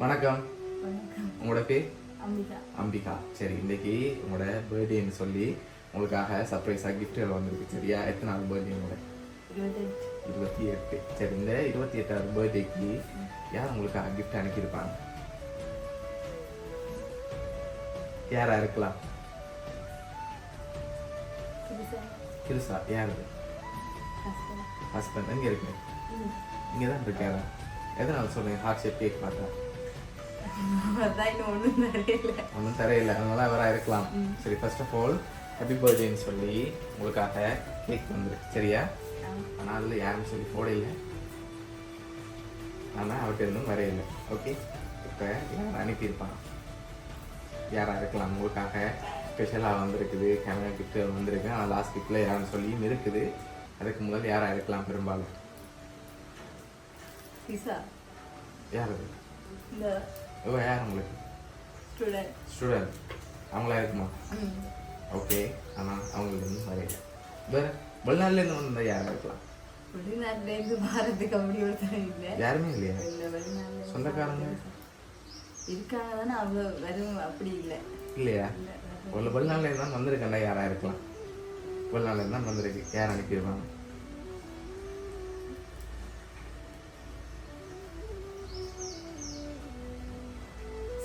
வணக்கம். உங்களோட பேர்? அம்பிகா. அம்பிகா. சரி இன்னைக்கு உங்களோட பர்த்டேன்னு சொல்லி உங்களுக்காக சர்ப்ரைஸாக கிஃப்ட்கள் வந்திருக்கு சரியா? எத்தனை நாள் பர்த்டே உங்களோட? இருபத்தி எட்டு. சரி இந்த இருபத்தி எட்டாவது பர்த்டேக்கு யார் உங்களுக்காக கிஃப்ட் அனுப்பியிருப்பாங்க? யாரா இருக்கலாம்? கிருசா யார் ஹஸ்பண்ட் எங்கே இருக்கு? இங்கே தான் இருக்காரா? எதனால சொல்லுங்க ஹார்ட் ஷேப் கேக் பார்த்தா ஒன்றும் தெரியல ஒன்றும் தரையில்லை. அதனால அவராக இருக்கலாம். சரி ஃபர்ஸ்ட் ஆஃப் ஆல் ஹாப்பி பர்த்டேன்னு சொல்லி உங்களுக்காக கேக் வந்துருக்கு சரியா? ஆனால் அதில் யாரும் சொல்லி போடையில ஆனால் அவர்கிட்ட இருந்தும் வரையில ஓகே இப்போ யார் அனுப்பியிருப்பான் யாராக இருக்கலாம்? உங்களுக்காக ஸ்பெஷலாக வந்திருக்குது கேமரா கிஃப்ட் வந்திருக்கு. ஆனால் லாஸ்ட் கிஃப்டில் யாருன்னு சொல்லியும் இருக்குது. அதுக்கு முதல் யாராக இருக்கலாம் பெரும்பாலும்? யார்? அது ஓ யார் உங்களுக்கு? ஸ்டூடெண்ட் ஸ்டூடெண்ட் அவங்களா இருக்குமா? ஓகே ஆனால் அவங்களுக்கு வந்து வரையில வேறு வெளிநாட்டிலேருந்து வந்த யாராக இருக்கலாம்? வெளிநாட்டிலேருந்து பாரத்துக்கு அப்படி ஒருத்தர் இல்லை. யாருமே இல்லையா? சொந்தக்காரங்க? இருக்காங்க தானே அவ்வளோ வரும் அப்படி இல்லை. இல்லையா? இல்லை ஒரு வெளிநாட்டில் தான் வந்திருக்கேன்டா யாராக இருக்கலாம்? வெளிநாட்டில் தான் வந்திருக்கு. யார் அனுப்பிடுவாங்க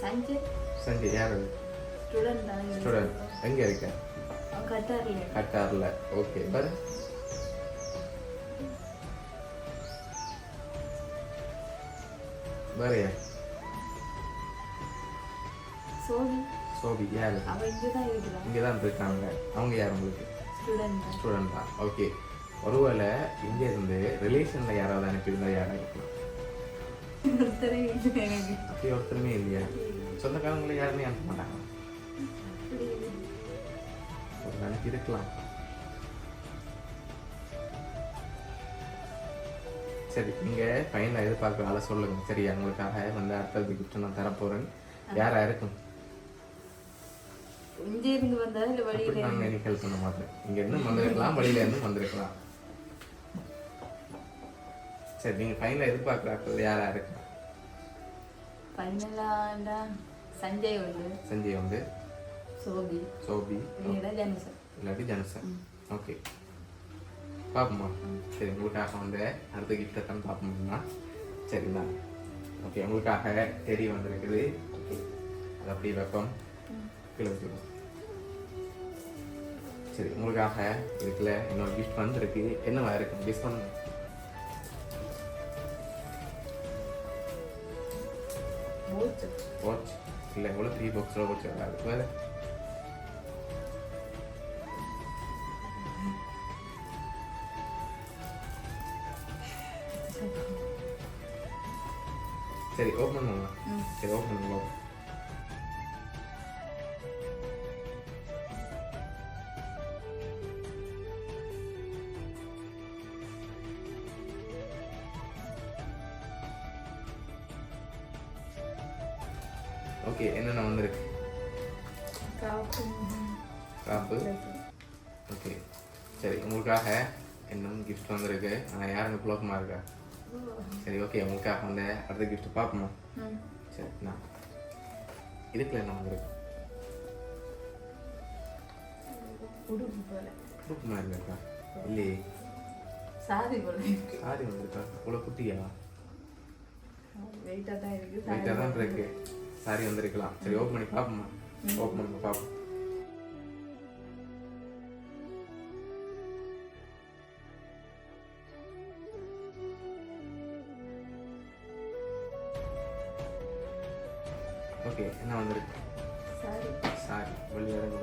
சஞ்சய் சஞ்சய் யார் அது ஸ்டூடெண்ட் தானே ஸ்டூடெண்ட் எங்கே இருக்க கட்டாரில் கட்டாரில் ஓகே பாரு வேறு யார் சோனி சோபி யார் அவன் இங்கே தான் இருக்கிறான் இங்கே தான் இருக்காங்க அவங்க யார் உங்களுக்கு ஸ்டூடெண்ட் ஸ்டூடெண்ட் ஓகே ஒருவேளை இங்கே இருந்து ரிலேஷனில் யாராவது அனுப்பியிருந்தா யாராக இருக்கலாம் ஒருத்தரே இல்லை எனக்கு அப்படி ஒருத்தருமே இல்லையா சொந்தக்காரங்களை யாருமே அனுப்ப மாட்டாங்க. ஒரு நாளைக்கு இருக்கலாம் சரி நீங்க ஃபைனலாக எதிர்பார்க்குற ஆளை சொல்லுங்க சரி உங்களுக்காக வந்து அடுத்தது கிஃப்ட் நான் தரப்போறேன் யாரா இருக்கும் இங்கே இருந்து வந்தா இல்லை வழியில் நான் எனக்கு ஹெல்ப் பண்ண மாட்டேன் இங்க இருந்து வந்திருக்கலாம் வழியில இருந்து வந்திருக்கலாம் சரி நீங்க ஃபைனலாக எதிர்பார்க்குற ஆட்கள் யாரா சஞ்சய் உண்டு. சஞ்சய் வந்து சோபி. சோபி. இல்லைடா ஜனிசன். இல்லாட்டி ஜனசன். ஓகே. பார்ப்போமா சரி உங்களுக்காக வந்து அடுத்த கிஃப்ட்டை தான் பார்ப்போம்னா சரிங்களா? ஓகே உங்களுக்காக தெரிய வந்திருக்குது. ஓகே. அது அப்படியே வைப்போம். கீழே வச்சுக்கோம் சரி உங்களுக்காக இதுக்குள்ள இன்னொரு கிஃப்ட் வந்திருக்கு. என்னவா இருக்கு? கிஃப்ட் பண்ணுங்க மூச்சு வாட்ச் இல்லை எவ்வளோ த்ரீ பாக்ஸில் வாட்ச் வராது வேறு சரி ஓப்பன் பண்ணுங்க ம். சரி ஓப்பன் பண்ணுங்க ஓகே என்னென்ன வந்திருக்கு? காப்பு. ஓகே. சரி உங்களுக்காக இன்னும் கிஃப்ட் வந்திருக்கு? ஆனால் யாருங்க குழப்பமா இருக்கா? சரி ஓகே உங்களுக்காக வந்து அடுத்த கிஃப்ட் பார்ப்போமா. சரி நான் இதுக்குள்ள என்ன வந்திருக்கு? உடுப்பு போல. மாதிரி இருக்கா? இல்லையே. சாதி போல சாரி வந்திருக்கா? இவ்வளோ குட்டியா? வெயிட்டாக தான் இருக்கு வெயிட்டாக தான் இருக்கு. சாரி வந்திருக்கலாம் சரி ஓப்பன் பண்ணி பார்ப்போமா ஓப்பன் பண்ணி பார்ப்போம் ஓகே என்ன வந்திருக்கு? சாரி சாரி வெளியே இறங்கு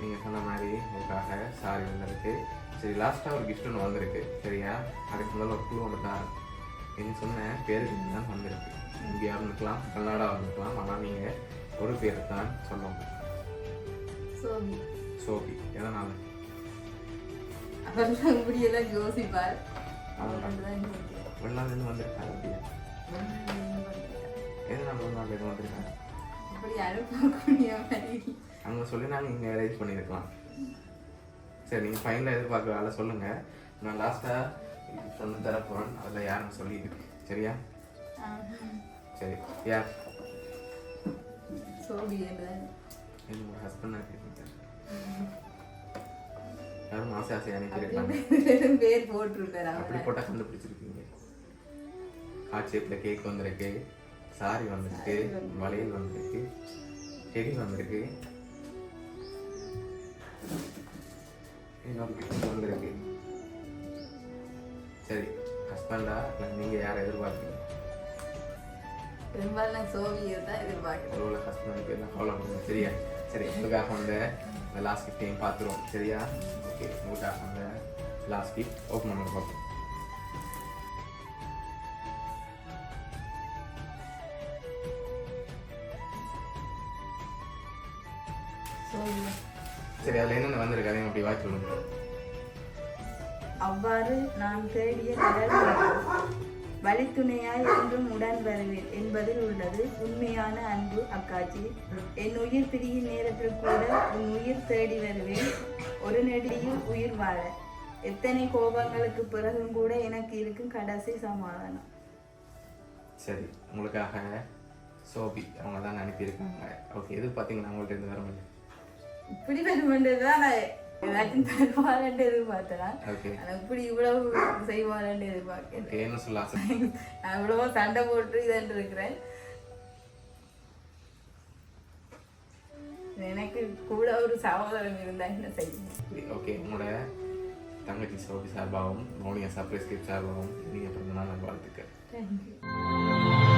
நீங்கள் சொன்ன மாதிரி உங்களுக்காக சாரி வந்திருக்கு சரி லாஸ்ட்டாக ஒரு gift ஒன்று வந்திருக்கு. சரியா? அதுக்கு முதல்ல ஒரு குழு ஒன்று தான் நீங்கள் சொன்ன பேருக்கு தான் வந்திருக்கு. இந்தியாவில் இருக்கலாம் கன்னடா இருக்கலாம் ஆனால் நீங்கள் ஒரு பேர் தான் சொல்லணும். சோபி. சோபி. எதனால்? அவர்லாம் இப்படியெல்லாம் யோசிப்பார். அவர். வெளிநாட்டிலேருந்து வந்திருக்காங்க அப்படியா. எதனால் வெளிநாட்டிலேருந்து வந்திருக்காங்க அப்படி மாதிரி அங்கே சொல்லி நாங்கள் இங்கே அரேஞ்ச் பண்ணியிருக்கலாம் சரி நீங்கள் ஃபைனலாக எதிர்பார்க்குற ஆளை சொல்லுங்கள் நான் லாஸ்ட்டாக சொன்ன தர போகிறேன் அதில் யாருன்னு சொல்லியிருக்கு சரியா? சரி யார்? என்னோட ஹஸ்பண்டாக கேட்குறேன் யாரும் ஆசை ஆசையாக அப்படி பேர் போட்டிருக்காரு அப்படி போட்டால் கண்டுபிடிச்சிருக்கீங்க ஹார்ட் ஷேப்பில் கேக் வந்திருக்கு சாரி வந்திருக்கு. வளையல் வந்திருக்கு செடி வந்திருக்கு. வந்திருக்கு சரி ஹஸ்பண்டா நீங்கள் யாரை எதிர்பார்க்குறீங்க? பெரும்பாலும் நான் சோபியை தான் எதிர்பார்க்கிறேன் ஒரு ஹஸ்பண்ட் பேர் ஃபாலோ பண்ணுங்க சரியா? சரி உங்களுக்காக வந்து இந்த லாஸ்ட் கிஃப்டையும் பார்த்துருவோம். சரியா? ஓகே உங்களுக்காக அந்த லாஸ்ட் கிஃப்ட் ஓப்பன் பண்ணி பார்ப்போம். சரி அதில் என்னென்ன வந்திருக்கு அதையும் அப்படி வாய்ப்பு அவ்வாறு நான் தேடிய வழித்துணையாய் என்றும் உடன் வருவேன் என்பதில் உள்ளது. உண்மையான அன்பு அக்காட்சி என் உயிர் பிரியும் நேரத்தில் கூட உன் உயிர் தேடி வருவேன். ஒரு நெடியில் உயிர் வாழ. எத்தனை கோபங்களுக்கு பிறகும் கூட எனக்கு இருக்கும் கடைசி சமாதானம். சரி உங்களுக்காக சோபி அவங்க தான் அனுப்பியிருக்காங்க. ஓகே எது பார்த்தீங்கன்னா உங்கள்ட்ட இருந்து வர முடியும் இப்படி வருமென்றதுதான் நான் ஏதாச்சும் தருவாரன்ட்டு எதிர்பார்த்தேன்? ஓகே ஆனா இப்படி இவ்வளவு செய்வாரன்ட்டு எதிர்பார்க்கிறேன் நான் இவ்வளவோ சண்டை போட்டு இதன் இருக்கிறேன். எனக்கு கூட ஒரு சகோதரன் இருந்தா என்ன செய்யணும் ஓகே உங்களோட தங்கச்சி சோபி சார்பாகவும் மௌனியா சர்ப்ரைஸ் கிஃப்ட் சார்பாகவும் நீங்கள் பிறந்த நாள் வாழ்த்துக்கள் தேங்க்யூ